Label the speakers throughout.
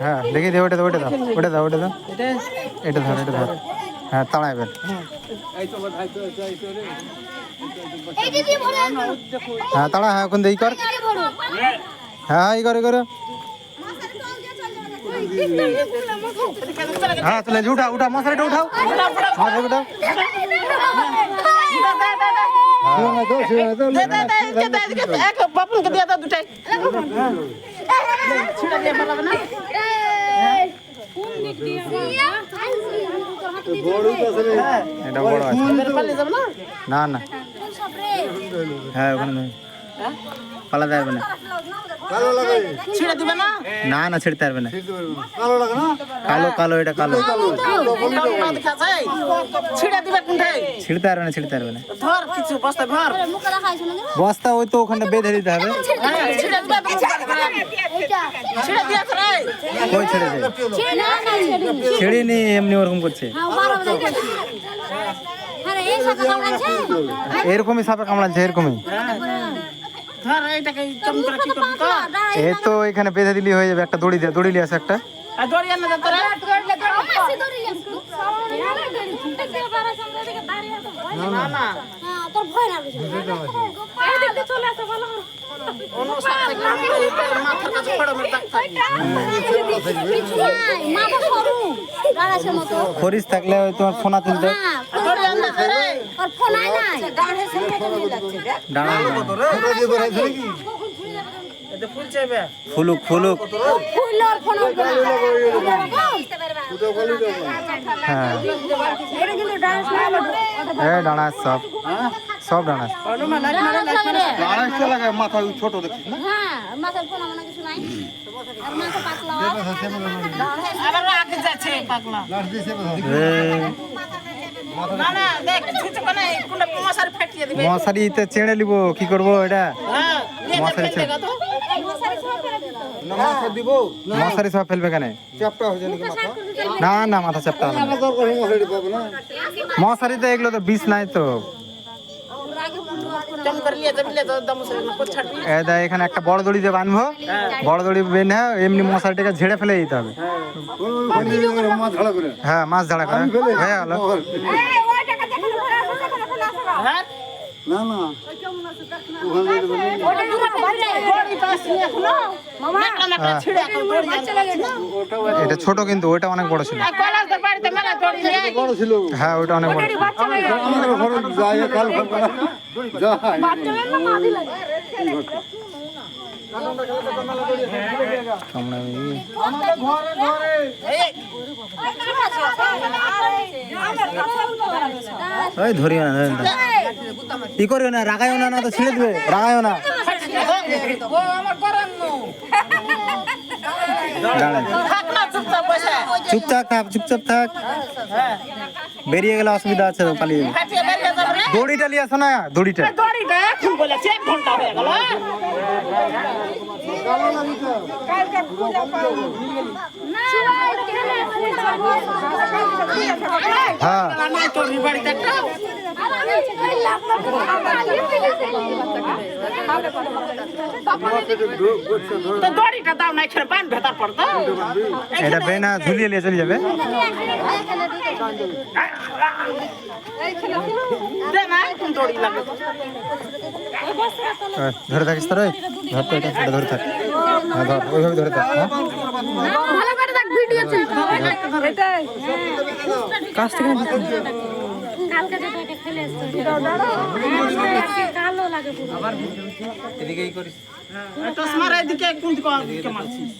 Speaker 1: হ্যাঁ দেখি দে ওটা দাও ওটা দাও ওটা দাও ওটা দাও। এটা? ধর এটা ধর। হ্যাঁ
Speaker 2: এই ভরে আনো
Speaker 1: হ্যাঁ তাড়া হ্যাঁ ওখান দিয়ে ই কর। হ্যাঁ ই করে করে। হ্যাঁ চলে উঠা উঠা মশারিটা উঠাও। মশারি উঠাও।
Speaker 3: বাপুনকে দিয়ে দাও দুটাই। না
Speaker 1: এটা বড় আছে
Speaker 3: না
Speaker 1: না। হ্যাঁ ওখানে পালা যাবে না
Speaker 3: ছিঁড়ে দিবে না?
Speaker 1: না না ছেড়তে পারবে না।
Speaker 4: কালো লাগে না?
Speaker 1: কালো কালো এটা কালো।
Speaker 3: ছিঁড়ে দিবে কোনটাই
Speaker 1: ছিড়তে পারবে না ছিড়তে পারবে না।
Speaker 3: ধর কিছু বস্তা ধর।
Speaker 2: মুখে দেখাইছো না
Speaker 1: বস্তা ওই তো ওখানটা বেঁধে দিতে হবে।
Speaker 3: দিবে ছিঁড়ে দিয়েছে রে।
Speaker 1: কই ছেড়ে দে।
Speaker 2: ছেড়ে না
Speaker 1: এমনি ওরকম করছে।
Speaker 2: হ্যাঁ
Speaker 1: এরকমই সাপে কামড়াচ্ছে এরকমই।
Speaker 3: ধর এইটাকে চম করে কি করবি তো
Speaker 1: এ তো এখানে বেঁধে দিলি হয়ে যাবে একটা দড়ি দিয়ে দড়ি আসে একটা
Speaker 3: আর দড়ি দে তোরা না না
Speaker 2: হ্যাঁ তোর ভয় না চলে আসো
Speaker 1: খরিস থাকলে তোমার ফোনা তুলতে
Speaker 2: হ্যাঁ
Speaker 3: দে
Speaker 2: আর ফোন আই নাই লাগছে
Speaker 1: ডানা
Speaker 4: ওটা দিয়ে বেড়াইছে নাকি
Speaker 3: এতে ফুল চাইবে
Speaker 1: ফুলুক ফুলুক
Speaker 2: ফুলর ফোন
Speaker 4: ওটা বলি
Speaker 1: হ্যাঁ।
Speaker 2: এটা কিন্তু ডান্স না
Speaker 1: এ ডানা সব সব
Speaker 4: মাথা ছোট দেখছিস না
Speaker 2: হ্যাঁ
Speaker 3: আগে যাচ্ছে পাগলা
Speaker 4: লাস্ট দিয়ে
Speaker 1: মশারিতে চেড়ে নিব কি করব এটা?
Speaker 3: হ্যাঁ
Speaker 1: মশারি মশারি সব ফেলবে কেন? না না মাথা
Speaker 4: পাবে
Speaker 1: মশারিতে এগুলো তো বিষ নাই তো
Speaker 3: চম করে নিয়ে যাবি লে তো দম সে না কোচ ছাড়বি
Speaker 1: এ দা এখানে একটা বড় দড়ি দিয়ে বানবো বড় দড়ি বেঁধে এমনি মশারিটাকে ঝেড়ে ফেলে দিতে হবে। হ্যাঁ। মাছ ঝাড়া করে। হয়ে গেল
Speaker 3: হ্যাঁ
Speaker 4: না না ওখানে
Speaker 3: দড়ি পাস নিয়ে এখনও মামা একটা ছিড়ে এখন দড়ি আনতে
Speaker 1: এটা ছোট কিন্তু ওইটা অনেক বড় ছিল।
Speaker 4: বড় ছিল।
Speaker 1: হ্যাঁ ওইটা অনেক বড়।
Speaker 4: আমাদের যাই কাল যাই
Speaker 1: ওই ধরিও না। ধরিও কি করিও না রাগাইও না না তো ছেড়ে দিবে। রাগাইও না।
Speaker 3: চুপচাপ
Speaker 1: থাক চুপচাপ থাক। বেরিয়ে গেলে অসুবিধা আছে তো পালিয়ে দড়িটা নিয়ে আসো না দড়িটা।
Speaker 3: ঘণ্টা হয়ে। দড়িটা দাও না এখানে তো।
Speaker 1: এটা বেনা ঝুলিয়ে নিয়ে চলে যাবে। ধরে থাকিস তোর ধর তো এটা এটা ধরে থাক। হ্যাঁ ধর ওইভাবে ধরে থাক হ্যাঁ? কাছ থেকে
Speaker 2: কালকে যেটা এটা খেলে আসতো কালো লাগে পুরো।
Speaker 1: এদিকেই করিস।
Speaker 3: তো মারা এদিকে কোন দিকে মারছিস?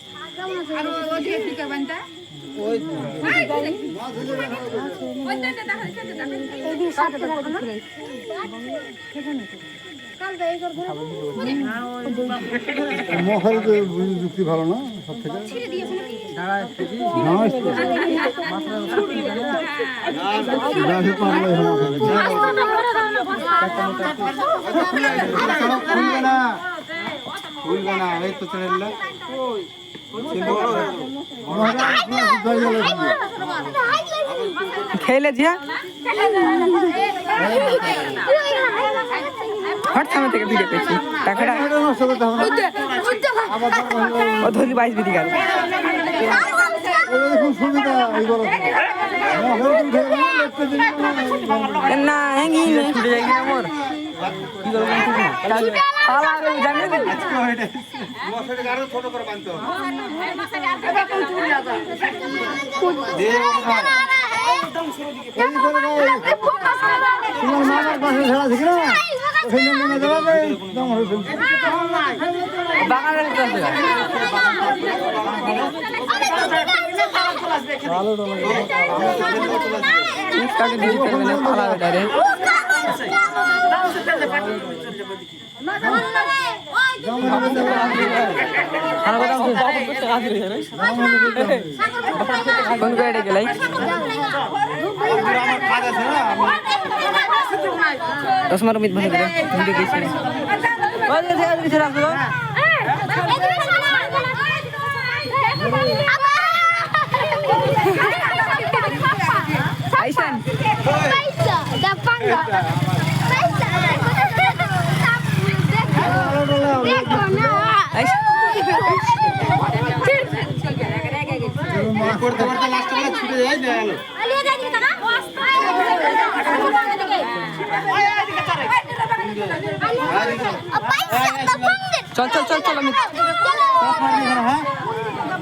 Speaker 2: কালকে এই করব
Speaker 4: মশারি তো যুক্তি ভালো না সব থেকে
Speaker 2: দিয়েছে নাকি
Speaker 4: না গাছে পারলে
Speaker 1: খুলবে না খুলবে না এই তো চলে এলো খেলে জিয়া? হোয়াটসঅ্যাপে থেকে ভিডিও পেয়েছি টাকাটা ও ধরি বাইশ বিধি গেল
Speaker 5: না হ্যাঙ্গি নে ছুটে যাই কিনা মোর বাগানের কাকে দিতে পারবে না পালা বেটা রে খানা কথা কোন গাড়ি গেলাই দশ মার মিট ভালো করে ভিডিও গেছে ওই যে থেকে দিছে রাখো আইসান
Speaker 2: দেখো না
Speaker 5: আইসান
Speaker 1: করতে করতে লাস্ট করে ছুটে যায় দেয়ালো
Speaker 2: আলিয়া যাই দিকে টাকা
Speaker 5: চল চল চল চল আমি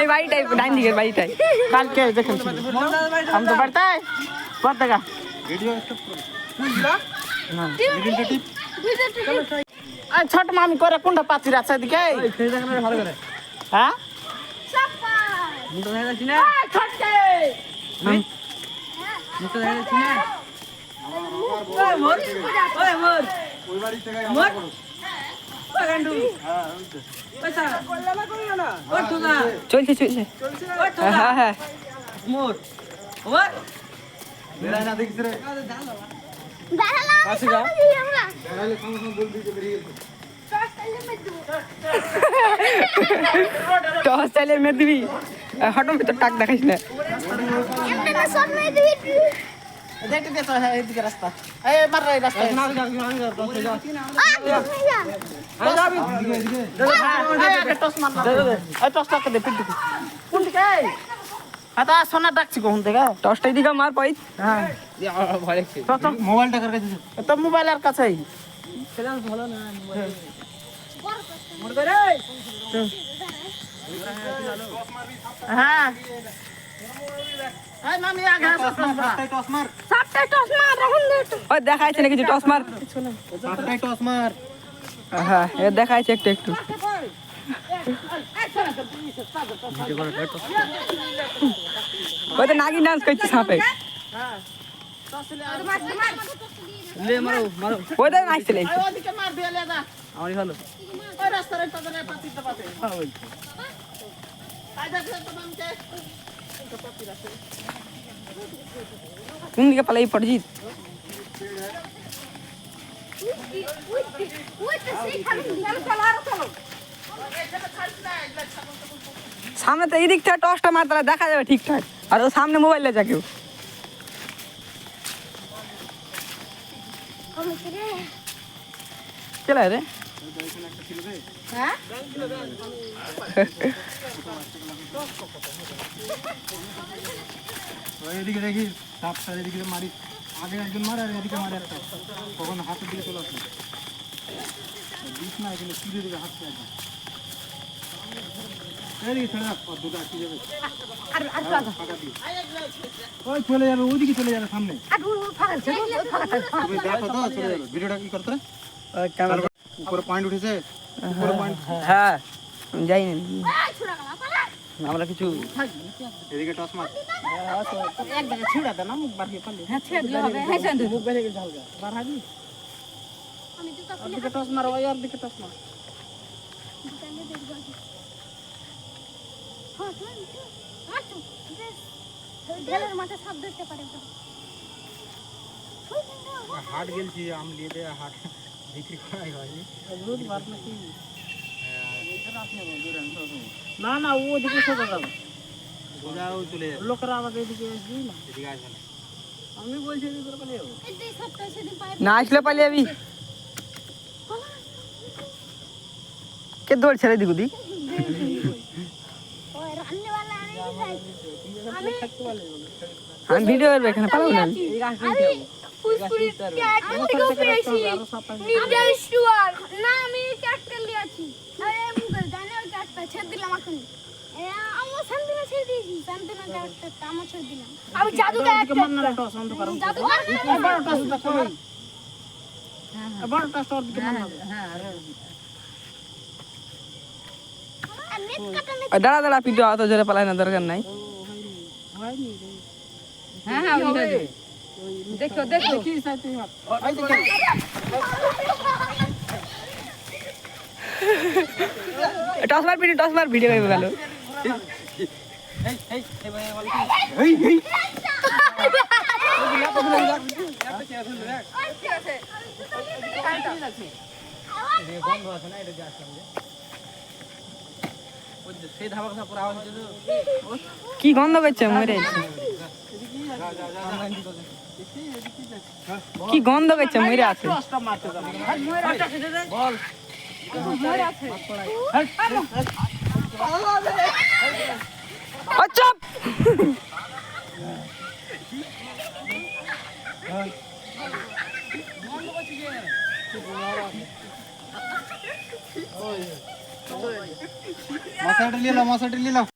Speaker 5: এই বাড়িটাই ডাইন দিকের বাড়িটাই।
Speaker 3: কালকে দেখেন আমি তো বাড়তে কত টাকা
Speaker 1: ভিডিও স্টপ করো ভিডিওটা
Speaker 3: ছোট মামি করে কোনটা পাচ্ছি রাস্তা দিকে হ্যাঁ? এই,
Speaker 1: ওই বাড়ি থেকে আমার করো
Speaker 5: চলছে চলছে হ্যাঁ হ্যাঁ
Speaker 1: বেড়ায় না দেখিস রে বেড়াইলে সঙ্গে সঙ্গে বল দিতে বেরিয়ে গেছে
Speaker 5: টস চাইলে মেরে দিবি হঠাৎ ভিতর টাক দেখাইস না
Speaker 3: দেখতে দে তো হ্যাঁ, এইদিকে রাস্তা। এই মার এই রাস্তা হ্যাঁ, এই আগে টস মার না। এই টসটাকে দে পিট দিকে কোন দিকে হ্যাঁ হ্যাঁ
Speaker 1: কাছে
Speaker 3: হ্যাঁ। এই মামি আগে আসো, টস মার।
Speaker 1: টস মার
Speaker 5: ওই দেখাইছে না কিছু টস মার?
Speaker 1: টস মার
Speaker 5: হ্যাঁ দেখাইছে একটু একটু। ওই তো নাগিন ডান্স করছে সাপে ওই তো নাচছিল
Speaker 3: এই ওদিকে মার দিয়ে লে যা
Speaker 5: আমারই ভালো
Speaker 3: ওই রাস্তার এই পাশে পাতিতে পাতে আই দেখ তো মামকে
Speaker 5: কোন দিকে পালাই পড়জিত সামনে তো এই দিক থেকে টসটা মার তাহলে দেখা যাবে ঠিকঠাক আর ও সামনে মোবাইলে যা কেউ চলে রে
Speaker 1: ওই এদিকে দেখি সাপটা এদিকে মারি আগে একজন মারে আর এদিকে মারে একটা তখন হাতের দিকে চলে আসবে দিস না এখানে সিঁড়ির দিকে হাঁটতে একদম এদিকে ছেড়ে রাখ দুটো আটকে যাবে ফাঁকা দিয়ে। ওই চলে যাবে ওইদিকে চলে যাবে সামনে তুমি দেখো তো চলে যাবে ভিডিওটা কি করতে তারপর উপরে পয়েন্ট উঠেছে উপরে পয়েন্ট
Speaker 5: হ্যাঁ যাইনি আমরা কিছু
Speaker 1: এদিকে টস মার।
Speaker 3: এক জায়গায় ছিড়া দে না মুখ বার হয়ে পারলে হ্যাঁ মুখ বেরিয়ে গেছে হালকা বার হাবি? ওর দিকে টস মারো ওই ওর দিকে টস মার
Speaker 2: হ্যাঁ, তুমি- তুমি- আমার তো বেশ, জেলের মাঠে সাপ দেখতে পারে ওটা। ওই কিন্তু
Speaker 4: হাট গেলছি আম নিয়ে দে হাট। বিক্রি করাই হয়নি
Speaker 3: না না ও ওদিকে সোজা যাবে।
Speaker 4: সোজাও চলে যাবে।
Speaker 3: লোকেরা আমাকে এদিকে আসবি না।
Speaker 4: এদিকে আসবে না।
Speaker 3: আমি বলছি এদিকে পালিয়ে যাব।
Speaker 2: এই যে সাপটা সেদিন পায়ে
Speaker 5: না আসলে পালিয়ে যাবি। কে দৌড় ছেড়ে দিক দিক
Speaker 2: ওই রান্নাওয়ালা আনে দিছে। আমি
Speaker 5: আমি ভিডিও এখানে পালাবো না।
Speaker 2: না আমি লিয়েছি আরে জানে ওই ছেড়ে দিলাম এখন। আমার ছেড়ে দিয়েছি। আমার ছেড়ে দিলাম। আমি জাদু জাদু
Speaker 3: টসটা ওর দিকে মান্না
Speaker 2: নেট কাটা
Speaker 5: দাঁড়া দাঁড়া পিটো অত জোরে পালাই না দরকার নাই। হ্যাঁ হ্যাঁ দেখো দেখো
Speaker 3: কি মার
Speaker 5: টস মার পিটি টস মার ভিডিও করবে গেল
Speaker 4: আছে না এটা যে আসলাম যে ওই যে সেই ধাবা কথা পুরো আওয়াজ হচ্ছে তো
Speaker 5: কি গন্ধ করছে মরে? কি গন্ধ করছে মরে আছে
Speaker 3: টসটা মারতে যাব বল
Speaker 5: আচ্ছা
Speaker 4: মশাটা নিয়ে নাও মশাটা নিয়ে নাও